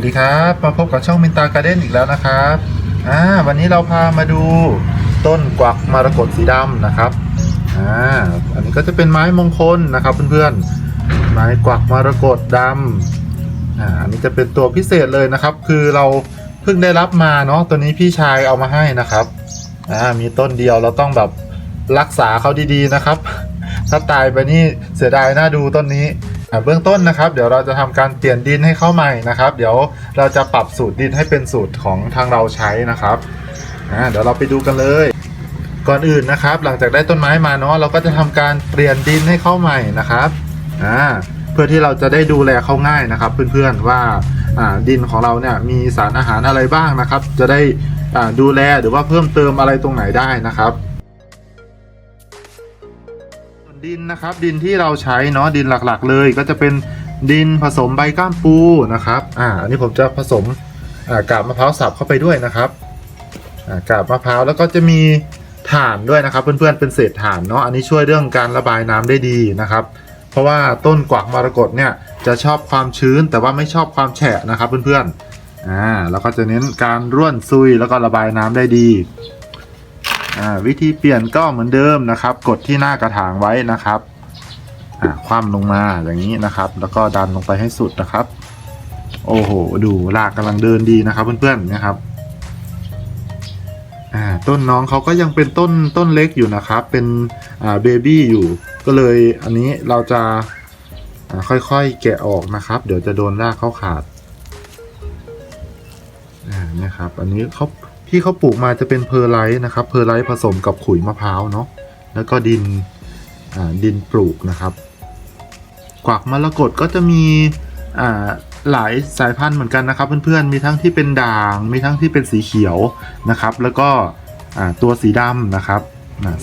วัสดีครับ มาพบกับช่องมินตาการ์เด้นอีกแล้วนะครับอ่าวันนี้เราพามาดูต้นกวักมรกตสีดำนะครับอ่าอันนี้ก็จะเป็นไม้มงคลนะครับเพื่อนๆไม้กวักมรกตดำอ่าอันนี้จะเป็นตัวพิเศษเลยนะครับ คือเราเพิ่งได้รับมาเนาะตัวนี้พี่ชายเอามาให้นะครับอ่ามีต้นเดียวเราต้องแบบรักษาเขาดีๆนะครับ ถ้าตายไปนี่เสียดายน่าดูต้นนี้ เบื้องต้นนะครับเดี๋ยวเราจะทำการเปลี่ยนดินให้เข้าใหม่นะครับ เดี๋ยวเราจะปรับสูตรดินให้เป็นสูตรของทางเราใช้นะครับเดี๋ยวเราไปดูกันเลย ก่อนอื่นนะครับ หลังจากได้ต้นไม้มาเนาะเราก็จะทำการเปลี่ยนดินให้เข้าใหม่นะครับเพื่อที่เราจะได้ดูแลเขาง่ายนะครับ เพื่อนๆว่าดินของเราเนี่ยมีสารอาหารอะไรบ้างนะครับ จะได้ดูแลหรือว่าเพิ่มเติมอะไรตรงไหนได้นะครับ ดินนะครับ ดินที่เราใช้เนาะดินหลักๆ เลยก็จะเป็นดินผสมใบก้ามปูนะครับอ่าอันนี้ผมจะผสมอ่ากาบมะพร้าวสับเข้าไปด้วยนะครับอ่ากาบมะพร้าวแล้วก็จะมีถ่านด้วยนะครับ เพื่อนๆเป็นเศษถ่านเนาะอันนี้ช่วยเรื่องการระบายน้ำได้ดีนะครับ เพราะว่าต้นกวักมรกตเนี่ยจะชอบความชื้นแต่ว่าไม่ชอบความแฉะนะครับเพื่อนๆอ่าแล้วก็จะเน้นการร่วนซุยแล้วก็ระบายน้ำได้ดี วิธีเปลี่ยนก็เหมือนเดิมนะครับ กดที่หน้ากระถางไว้นะครับคว่ำลงมาอย่างนี้นะครับ แล้วก็ดันลงไปให้สุดนะครับ โอ้โห ดูรากกำลังเดินดีนะครับ เพื่อนๆนะครับต้นน้องเขาก็ยังเป็นต้นต้นเล็กอยู่นะครับ เป็นเบบี้อยู่ ก็เลยอันนี้เราจะค่อยๆแกะออกนะครับ เดี๋ยวจะโดนรากเขาขาดนี่ยครับ อันนี้เขา ที่เขาปลูกมาจะเป็นเพอร์ไลท์นะครับเพอร์ไลท์ผสมกับขุยมะพร้าวเนาะแล้วก็ดินดินปลูกนะครับ กวักมรกตก็จะมีหลายสายพันธุ์เหมือนกันนะครับ เพื่อนๆมีทั้งที่เป็นด่าง มีทั้งที่เป็นสีเขียวนะครับ แล้วก็ตัวสีดำนะครับ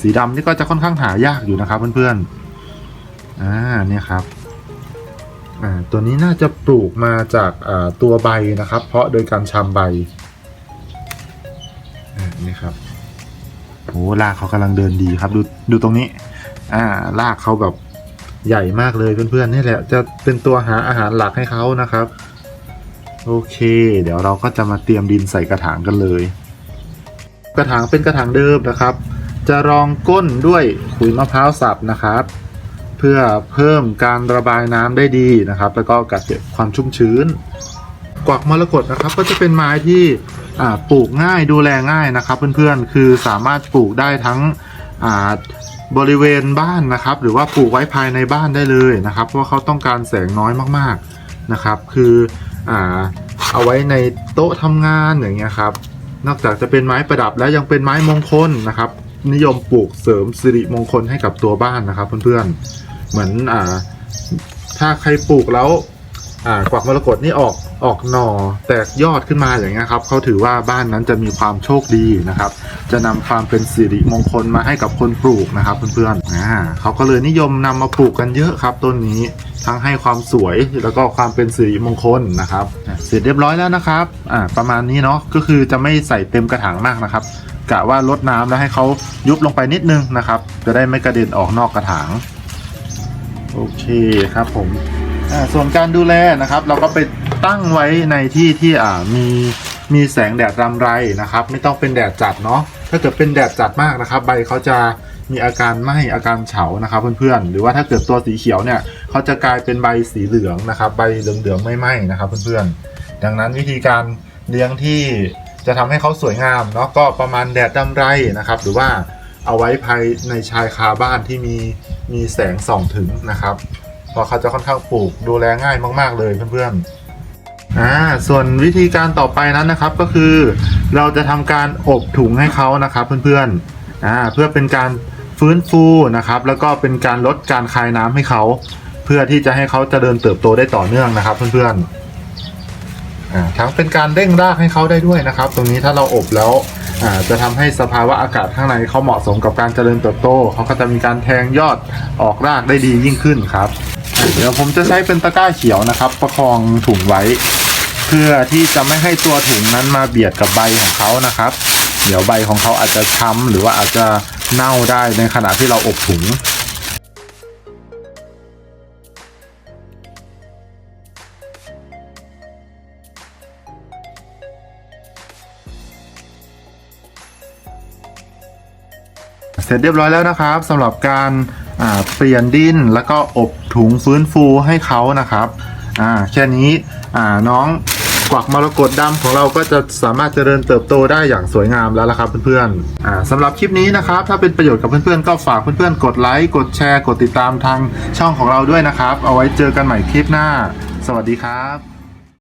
สีดำนี่ก็จะค่อนข้างหายากอยู่นะครับ เพื่อนๆอ่าเนี่ยครับตัวนี้น่าจะปลูกมาจากตัวใบนะครับ เพราะโดยการชำใบ ครับโอ้รากเขากำลังเดินดีครับ ดูดูตรงนี้ อ่ารากเขาแบบใหญ่มากเลยเพื่อนๆนี่แหละจะเป็นตัวหาอาหารหลักให้เขานะครับ โอเค เดี๋ยวเราก็จะมาเตรียมดินใส่กระถางกันเลย กระถางเป็นกระถางเดิมนะครับ จะรองก้นด้วยขุยมะพร้าวสับนะครับ เพื่อเพิ่มการระบายน้ำได้ดีนะครับ แล้วก็กัดเก็บความชุ่มชื้น กวักมรกตนะครับ ก็จะเป็นไม้ที่ปลูกง่ายดูแลง่ายนะครับ เพื่อนๆคือสามารถปลูกได้ทั้งบริเวณบ้านนะครับ หรือว่าปลูกไว้ภายในบ้านได้เลยนะครับ เพราะเขาต้องการแสงน้อยมากๆนะครับ คืออ่าเอาไว้ในโต๊ะทำงานอย่างเงี้ยครับ นอกจากจะเป็นไม้ประดับแล้วยังเป็นไม้มงคลนะครับ นิยมปลูกเสริมสิริมงคลให้กับตัวบ้านนะครับ เพื่อนๆเหมือนอ่าถ้าใครปลูกแล้ว อ่ากวักมรกตนี่ออกออกหน่อแตกยอดขึ้นมาอย่างเงี้ยครับเขาถือว่าบ้านนั้นจะมีความโชคดีนะครับ จะนำความเป็นสิริมงคลมาให้กับคนปลูกนะครับเพื่อนๆอ่าเขาก็เลยนิยมนำมาปลูกกันเยอะครับต้นนี้ทั้งให้ความสวยแล้วก็ความเป็นสิริมงคลนะครับเสร็จเรียบร้อยแล้วนะครับอ่าประมาณนี้เนาะก็คือจะไม่ใส่เต็มกระถางมากนะครับกะว่าลดน้ำแล้วให้เขายุบลงไปนิดนึงนะครับ จะได้ไม่กระเด็นออกนอกกระถาง โอเคครับผม ส่วนการดูแลนะครับ เราก็ไปตั้งไว้ในที่ที่อ่ามีมีแสงแดดรำไรนะครับ ไม่ต้องเป็นแดดจัดเนาะถ้าเกิดเป็นแดดจัดมากนะครับ ใบเขาจะมีอาการไหม้อาการเฉานะครับเพื่อนๆ หรือว่าถ้าเกิดตัวสีเขียวเนี่ยเขาจะกลายเป็นใบสีเหลืองนะครับ ใบเหลืองๆไม่ไหม้นะครับเพื่อนๆ ดังนั้นวิธีการเลี้ยงที่จะทำให้เขาสวยงามเนาะก็ประมาณแดดรำไรนะครับ หรือว่าเอาไว้ภายในชายคาบ้านที่มีมีแสงส่องถึงนะครับ เพราะเขาจะค่อนข้างปลูกดูแลง่ายมาก ๆ เลยเพื่อนๆอ่าส่วนวิธีการต่อไปนั้นนะครับก็คือ เราจะทำการอบถุงให้เขานะครับเพื่อนๆอ่าเพื่อเป็นการฟื้นฟูนะครับ แล้วก็เป็นการลดการคายน้ำให้เขา เพื่อที่จะให้เขาจเจริญเติบโตได้ต่อเนื่องนะครับเพื่อนๆอ่าทั้งเป็นการเร่งรากให้เขาได้ด้วยนะครับ ตรงนี้ถ้าเราอบแล้วอ่าจะทำให้สภาวะอากาศข้างในเขาเหมาะสมกับการเจริญเติบโตเขาก็จะมีการแทงยอดออกรากได้ดียิ่งขึ้นครับ เดี๋ยวผมจะใช้เป็นตะกร้าเขียวนะครับ ประคองถุงไว้ เพื่อที่จะไม่ให้ตัวถุงนั้นมาเบียดกับใบของเขานะครับ เดี๋ยวใบของเขาอาจจะช้ำหรือว่าอาจจะเน่าได้ในขณะที่เราอบถุงเสร็จเรียบร้อยแล้วนะครับสำหรับการ เปลี่ยนดินแล้วก็อบถุงฟื้นฟูให้เขานะครับแค่นี้น้องกวักมรกตดำของเราก็จะสามารถเจริญเติบโตได้อย่างสวยงามแล้วละครับเพื่อนๆอ่าสำหรับคลิปนี้นะครับ ถ้าเป็นประโยชน์กับเพื่อนๆก็ฝากเพื่อนๆกดไลค์กดแชร์ กดติดตามทางช่องของเราด้วยนะครับ เอาไว้เจอกันใหม่คลิปหน้า สวัสดีครับ